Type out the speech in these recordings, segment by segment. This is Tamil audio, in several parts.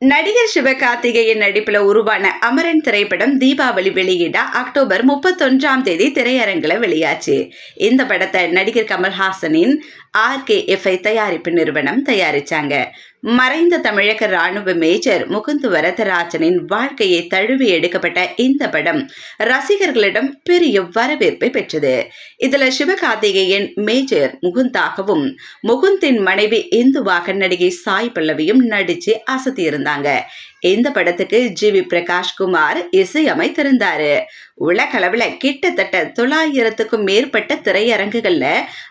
நடிகர் சிவகார்த்திகேயன் நடிப்புல உருவான அமரன் திரைப்படம் தீபாவளி வெளியிட அக்டோபர் முப்பத்தொன்றாம் தேதி திரையரங்குல வெளியாச்சு. இந்த படத்தை நடிகர் கமல்ஹாசனின் ஆர்கேஎஃப்ஐ தயாரிப்பு நிறுவனம் தயாரிச்சாங்க. மறைந்த தமிழக ராணுவ மேஜர் முகுந்து வரதராஜனின் வாழ்க்கையை தழுவி எடுக்கப்பட்ட இந்த படம் ரசிகர்களிடம் பெரிய வரவேற்பை பெற்றது. இதுல சிவகார்த்திகேயன் மேஜர் முகுந்தாகவும் முகுந்தின் மனைவி இந்துவாக நடிகை சாய் பல்லவியும் நடிச்சு அசத்தியிருந்தாங்க. இந்த படத்துக்கு ஜி வி பிரகாஷ் குமார் இசையமைத்திருந்தாரு உலகளவில் கிட்டத்தட்ட தொள்ளாயிரத்துக்கும் மேற்பட்ட திரையரங்குகள்ல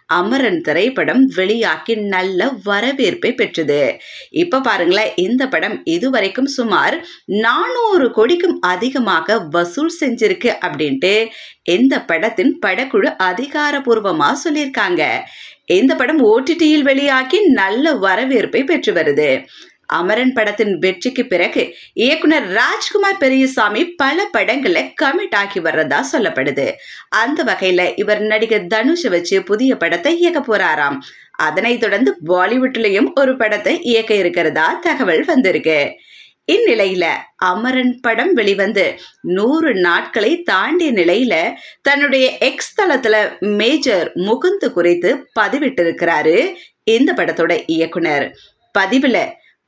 அமரன் திரைப்படம் வெளியாக்கி நல்ல வரவேற்பை பெற்றது. இப்ப பாருங்களேன் இந்த படம் இதுவரைக்கும் சுமார் நானூறு கோடிக்கும் அதிகமாக வசூல் செஞ்சிருக்கு அப்படின்ட்டு இந்த படத்தின் படக்குழு அதிகாரபூர்வமா சொல்லியிருக்காங்க. இந்த படம் ஓடிடியில் வெளியாகி நல்ல வரவேற்பை பெற்று வருது. அமரன் படத்தின் வெற்றிக்கு பிறகு இயக்குனர் ராஜ்குமார் பெரியசாமி பல படங்களை கமிட் ஆகி வர்றதா சொல்லப்படுது. அந்த வகையில இவர் நடிகர் தனுஷை வச்சு புதிய படத்தை இயக்க போறாராம். அதனைத் தொடர்ந்து பாலிவுட்லயும் ஒரு படத்தை இயக்க இருக்கிறதா தகவல் வந்திருக்கு. இந்நிலையில அமரன் படம் வெளிவந்து நூறு நாட்களை தாண்டிய நிலையில தன்னுடைய எக்ஸ் தளத்துல மேஜர் முகுந்து குறித்து பதிவிட்டிருக்கிறாரு இந்த படத்தோட இயக்குனர். பதிவுல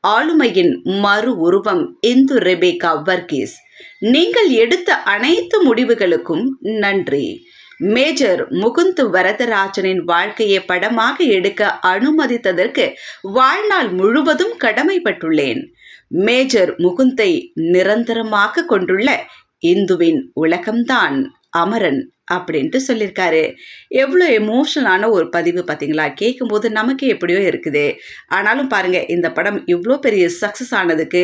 ஆளுமையின் மறு உருவம் இந்து ரெபேகா வர்கீஸ். நீங்கள் எடுத்த அனைத்து முடிவுகளுக்கும் நன்றி. மேஜர் முகுந்து வரதராஜனின் வாழ்க்கையை படமாக எடுக்க அனுமதித்ததற்கு வாழ்நாள் முழுவதும் கடமைப்பட்டுள்ளேன். மேஜர் முகுந்தை நிரந்தரமாக கொண்டுள்ள இந்துவின் உலகம்தான். அமரன் அப்படின்ட்டு சொல்லியிருக்காரு எவ்வளோ எமோஷனலான ஒரு பதிவு பார்த்தீங்களா? கேட்கும்போது நமக்கு எப்படியோ இருக்குது. ஆனாலும் பாருங்கள் இந்த படம் இவ்வளோ பெரிய சக்ஸஸ் ஆனதுக்கு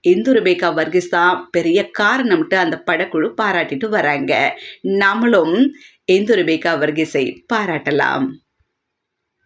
இந்து ருபேகா வர்கீஸ் தான் பெரிய காரணம்ட்டு அந்த படக்குழு பாராட்டிட்டு வராங்க. நம்மளும் இந்து ருபேகா வர்கீஸை பாராட்டலாம்.